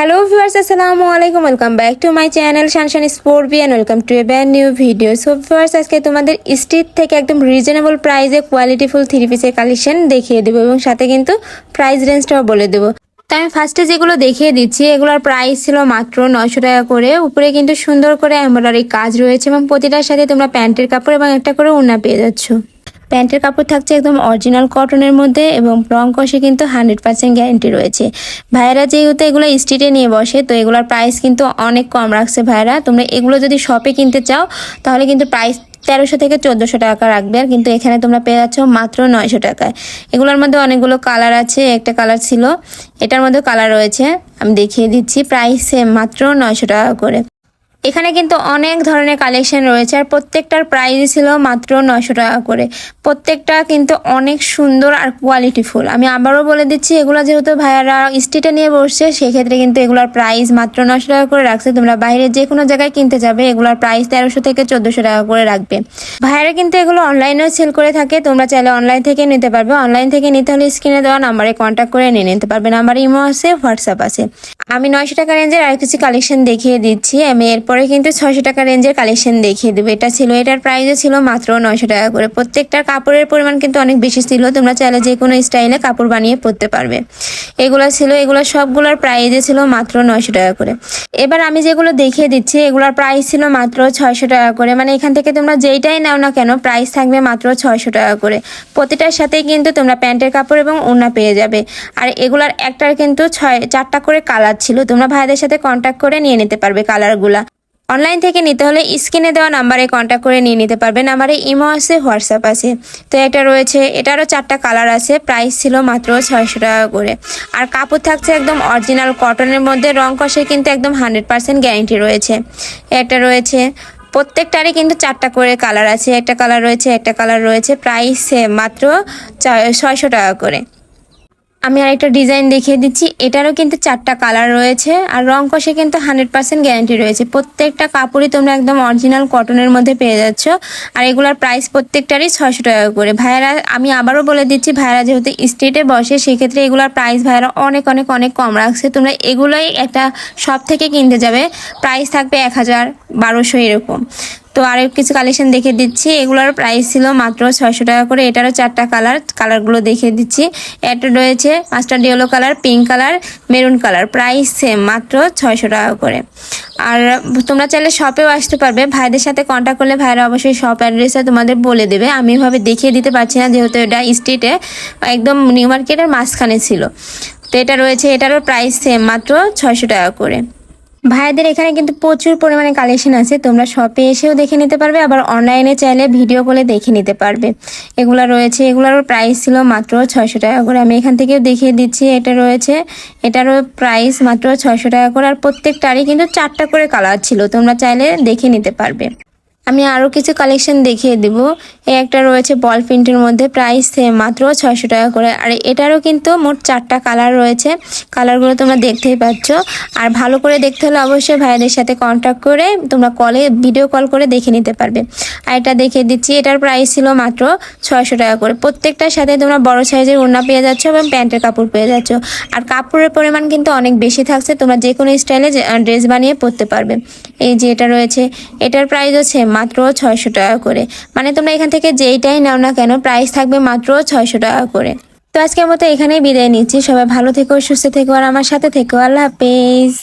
Hello viewers, আসসালামু আলাইকুম। Welcome back to my channel শানশান sport B and welcome to a brand new video so viewers আজকে তোমাদের street থেকে একদম reasonable প্রাইসে কোয়ালিটিফুল থ্রি পিসের কালেকশন দেখিয়ে দেবো এবং সাথে কিন্তু প্রাইস রেঞ্জটাও বলে দেবো। তো আমি ফার্স্টে যেগুলো দেখিয়ে দিচ্ছি, এগুলোর প্রাইস ছিল মাত্র নশো টাকা করে। উপরে কিন্তু সুন্দর করে এমব্রয়ডারি কাজ রয়েছে এবং প্রতিটার সাথে তোমরা প্যান্টের কাপড় এবং একটা করে ওড়না পেয়ে যাচ্ছ। প্যান্টের কাপড় থাকছে একদম অরিজিনাল কটনের মধ্যে এবং রং কষে কিন্তু হান্ড্রেড পার্সেন্ট গ্যারেন্টি রয়েছে। ভাইয়েরা যেহেতু এগুলো স্ট্রিটে নিয়ে বসে, তো এগুলোর প্রাইস কিন্তু অনেক কম রাখছে ভাইয়েরা। তোমরা এগুলো যদি শপে কিনতে চাও, তাহলে কিন্তু প্রাইস তেরোশো থেকে চোদ্দোশো টাকা রাখবে। আর কিন্তু এখানে তোমরা পেয়ে যাচ্ছ মাত্র নয়শো টাকায়। এগুলোর মধ্যে অনেকগুলো কালার আছে, একটা কালার ছিল, এটার মধ্যে কালার রয়েছে। আমি দেখিয়ে দিচ্ছি প্রাইস মাত্র নয়শো টাকা করে। এখানে কিন্তু অনেক ধরনের কালেকশন রয়েছে আর প্রত্যেকটার প্রাইস ছিল মাত্র নয়শো টাকা করে। প্রত্যেকটা কিন্তু অনেক সুন্দর আর কোয়ালিটিফুল আমি আবারও বলে দিচ্ছি, এগুলো যেহেতু ভাইয়ারা স্ট্রিটে নিয়ে বসছে, সেক্ষেত্রে কিন্তু এগুলোর প্রাইস মাত্র নশো টাকা করে রাখছে। তোমরা বাইরে যে কোনো জায়গায় কিনতে যাবে, এগুলোর প্রাইস তেরোশো থেকে চোদ্দোশো টাকা করে রাখবে। ভাইয়ারা কিন্তু এগুলো অনলাইনেও সেল করে থাকে, তোমরা চাইলে অনলাইন থেকে নিতে পারবে। অনলাইন থেকে নিতে হলে স্ক্রিনে দেওয়া নাম্বারে কন্ট্যাক্ট করে নিয়ে নিতে পারবে। নাম্বার ইমো আছে হোয়াটসঅ্যাপ আছে। আমি নয়শো টাকা রেঞ্জের আর কিছু কালেকশন দেখিয়ে দিচ্ছি। আমি এরপরে কিন্তু ছয়শো টাকা রেঞ্জের কালেকশন দেখিয়ে দেবে। এটা ছিল, এটার প্রাইসও ছিল মাত্র নয়শো টাকা করে। প্রত্যেকটার কাপড়ের পরিমাণ কিন্তু অনেক বেশি ছিল। তোমরা চাইলে যে কোনো স্টাইলে কাপড় বানিয়ে পরতে পারবে। এগুলো ছিল, এগুলো সবগুলোর প্রাইসে ছিল মাত্র নয়শো টাকা করে। এবার আমি যেগুলো দেখিয়ে দিচ্ছি, এগুলোর প্রাইস ছিল মাত্র ছয়শো টাকা করে। মানে এখান থেকে তোমরা যেইটাই নাও না কেন প্রাইস থাকবে মাত্র ছয়শো টাকা করে। প্রতিটার সাথেই কিন্তু তোমরা প্যান্টের কাপড় এবং ওড়না পেয়ে যাবে। আর এগুলার একটার কিন্তু ছয়, চারটা করে কালার ছিল। তোমরা ভাইদের সাথে কন্ট্যাক্ট করে নিয়ে নিতে পারবে কালারগুলা অনলাইন থেকে নিতে হলে স্ক্রিনে দেওয়া নাম্বারে কন্ট্যাক্ট করে নিয়ে নিতে পারবে নাম্বারে ইমো আছে হোয়াটসঅ্যাপ আছে। তো এটা রয়েছে, এটারও চারটা কালার আছে। প্রাইস ছিল মাত্র ছয়শো টাকা করে। আর কাপড় থাকছে একদম অরিজিনাল কটনের মধ্যে। রং কষে কিন্তু একদম হান্ড্রেড পার্সেন্ট গ্যারেন্টি রয়েছে। এটা রয়েছে, প্রত্যেকটারই কিন্তু চারটা করে কালার আছে। একটা কালার রয়েছে, একটা কালার রয়েছে। প্রাইস মাত্র ছয়শো টাকা করে। আমি আরেকটা ডিজাইন দেখিয়ে দিচ্ছি। এটারও কিন্তু চারটা কালার রয়েছে আর রং কষে কিন্তু হান্ড্রেড পার্সেন্ট গ্যারান্টি রয়েছে। প্রত্যেকটা কাপড়ই তোমরা একদম অরিজিনাল কটনের মধ্যে পেয়ে যাচ্ছ আর এগুলোর প্রাইস প্রত্যেকটারই ছয়শো টাকা করে। ভাইয়ারা, আমি আবারও বলে দিচ্ছি, ভাইয়ারা যেহেতু স্টেটে বসে, সেক্ষেত্রে এগুলোর প্রাইস ভাইয়ারা অনেক অনেক অনেক কম রাখছে। তোমরা এগুলোই একটা শপ থেকে কিনতে যাবে। প্রাইস থাকবে এক হাজার। বারোশো এরকম। তো আরও কিছু কালেকশন দেখে দিচ্ছি। এগুলোর প্রাইস ছিল মাত্র ছয়শো টাকা করে। এটারও চারটা কালার কালারগুলো দেখিয়ে দিচ্ছি। এটা রয়েছে পাঁচটা yellow colour pink colour maroon colour price same মাত্র ছয়শো টাকা করে। আর তোমরা চাইলে শপেও আসতে পারবে। ভাইদের সাথে কন্ট্যাক্ট করলে ভাইরা অবশ্যই শপ অ্যাড্রেসটা তোমাদের বলে দেবে। আমি এভাবে দেখিয়ে দিতে পারছি না, যেহেতু এটা স্ট্রিটে একদম নিউ মার্কেটের মাঝখানে ছিল। তো এটা রয়েছে, এটারও প্রাইস সেম মাত্র ছয়শো টাকা করে। ভাইয়াদের এখানে কিন্তু প্রচুর পরিমাণে কালেকশন আছে। তোমরা শপে এসেও দেখে নিতে পারবে, আবার অনলাইনে চাইলে ভিডিও কলে দেখে নিতে পারবে। এগুলো রয়েছে এগুলোর প্রাইস ছিল মাত্র ছয়শো টাকা করে। আমি এখান থেকেও দেখিয়ে দিচ্ছি, এটা রয়েছে, এটারও প্রাইস মাত্র ছয়শো টাকা করে। আর প্রত্যেকটারই কিন্তু চারটা করে কালার ছিল, তোমরা চাইলে দেখে নিতে পারবে। আমি আরও কিছু কালেকশন দেখিয়ে দেব। এই একটা রয়েছে বল প্রিন্টের মধ্যে প্রাইস মাত্র ছয়শো টাকা করে। আর এটারও কিন্তু মোট চারটা কালার রয়েছে। কালারগুলো তোমরা দেখতেই পাচ্ছ। আর ভালো করে দেখতে হলে অবশ্যই ভাইয়াদের সাথে কন্ট্যাক্ট করে তোমরা কলে ভিডিও কল করে দেখে নিতে পারবে। আর এটা দেখিয়ে দিচ্ছি, এটার প্রাইস ছিল মাত্র ছয়শো টাকা করে। প্রত্যেকটার সাথে তোমরা বড় সাইজের ওড়না পেয়ে যাচ্ছ এবং প্যান্টের কাপড় পেয়ে যাচ্ছ। আর কাপড়ের পরিমাণ কিন্তু অনেক বেশি থাকছে, তোমরা যে কোনো স্টাইলে ড্রেস বানিয়ে পরতে পারবে। এই যে এটা রয়েছে, এটার প্রাইস হচ্ছে মাত্র ছয়শো টাকা করে। মানে তোমরা এখান থেকে যেইটাই নাও না কেন প্রাইস থাকবে মাত্র ছয়শো টাকা করে। তো আজকের মতো এখানেই বিদায় নিচ্ছি। সবাই ভালো থেকো, সুস্থ থেকো, আর আমার সাথে থেকো। আল্লাহ হাফেজ।